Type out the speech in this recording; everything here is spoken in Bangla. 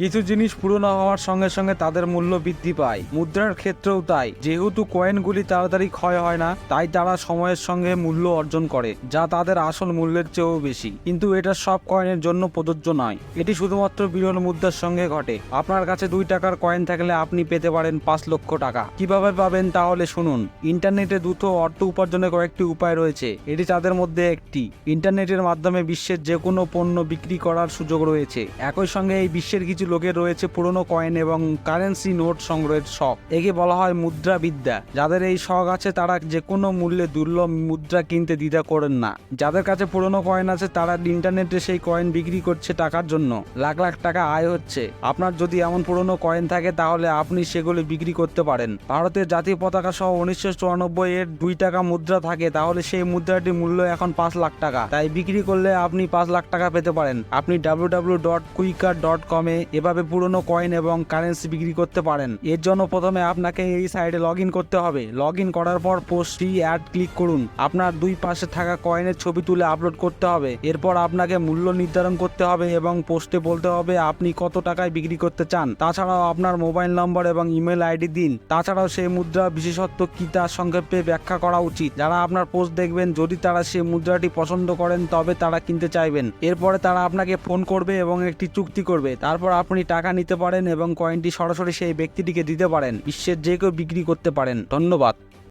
কিছু জিনিস পুরনো হওয়ার সঙ্গে সঙ্গে তাদের মূল্য বৃদ্ধি পায়। মুদ্রার ক্ষেত্রেও তাই। যেহেতু কয়েনগুলি তাড়াতাড়ি ক্ষয় হয় না, তাই তারা সময়ের সঙ্গে মূল্য অর্জন করে, যা তাদের আসল মূল্যের চেয়েও বেশি। কিন্তু এটা সব কয়েনের জন্য প্রযোজ্য নয়। এটি শুধুমাত্র বিরল মুদ্রার সঙ্গে ঘটে। আপনার কাছে দুই টাকার কয়েন থাকলে আপনি পেতে পারেন পাঁচ লক্ষ টাকা। কীভাবে পাবেন তাহলে শুনুন। ইন্টারনেটে দ্রুত অর্থ উপার্জনের কয়েকটি উপায় রয়েছে। এটি তাদের মধ্যে একটি। ইন্টারনেটের মাধ্যমে বিশ্বের যে কোনো পণ্য বিক্রি করার সুযোগ রয়েছে। একই সঙ্গে এই বিশ্বের কিছু লোকের রয়েছে পুরনো কয়েন এবং কারেন্সি নোট সংগ্রহের শখ। একে বলা হয় মুদ্রা বিদ্যা যাদের এই শখ আছে, তারা যে কোনো মূল্যে দুর্লভ মুদ্রা কিনতে দ্বিধা করেন না। যাদের কাছে পুরনো কয়েন আছে, তারা ইন্টারনেটে সেই কয়েন বিক্রি করছে টাকার জন্য। লাখ লাখ টাকা আয় হচ্ছে। আপনার যদি এমন পুরনো কয়েন থাকে, তাহলে আপনি সেগুলি বিক্রি করতে পারেন। ভারতের জাতীয় পতাকা সহ উনিশশো চুরানব্বই এর দুই টাকা মুদ্রা থাকে, তাহলে সেই মুদ্রাটির মূল্য এখন পাঁচ লাখ টাকা। তাই বিক্রি করলে আপনি পাঁচ লাখ টাকা পেতে পারেন। আপনি ডাব্লিউ ডট কুইকার ডট কমে এভাবে পুরনো কয়েন এবং কারেন্সি বিক্রি করতে পারেন। এর জন্য প্রথমে আপনাকে এই সাইটে লগ করতে হবে। লগ করার পর পোস্টটি অ্যাড ক্লিক করুন। আপনার দুই পাশে থাকা কয়েনের ছবি তুলে আপলোড করতে হবে। এরপর আপনাকে মূল্য নির্ধারণ করতে হবে এবং পোস্টে বলতে হবে, আপনি কত টাকায় বিক্রি করতে চান? তাছাড়াও আপনার মোবাইল নম্বর এবং ইমেল আইডি দিন। তাছাড়াও সেই মুদ্রা বিশেষত্ব কি তার সংক্ষেপে ব্যাখ্যা করা উচিত। যারা আপনার পোস্ট দেখবেন, যদি তারা সেই মুদ্রাটি পছন্দ করেন, তবে তারা কিনতে চাইবেন। এরপরে তারা আপনাকে ফোন করবে এবং একটি চুক্তি করবে। তারপর আপনি টাকা নিতে পারেন এবং কয়েনটি সরাসরি সেই ব্যক্তিটিকে দিতে পারেন। বিশ্বের যে কেউ বিক্রি করতে পারেন। ধন্যবাদ।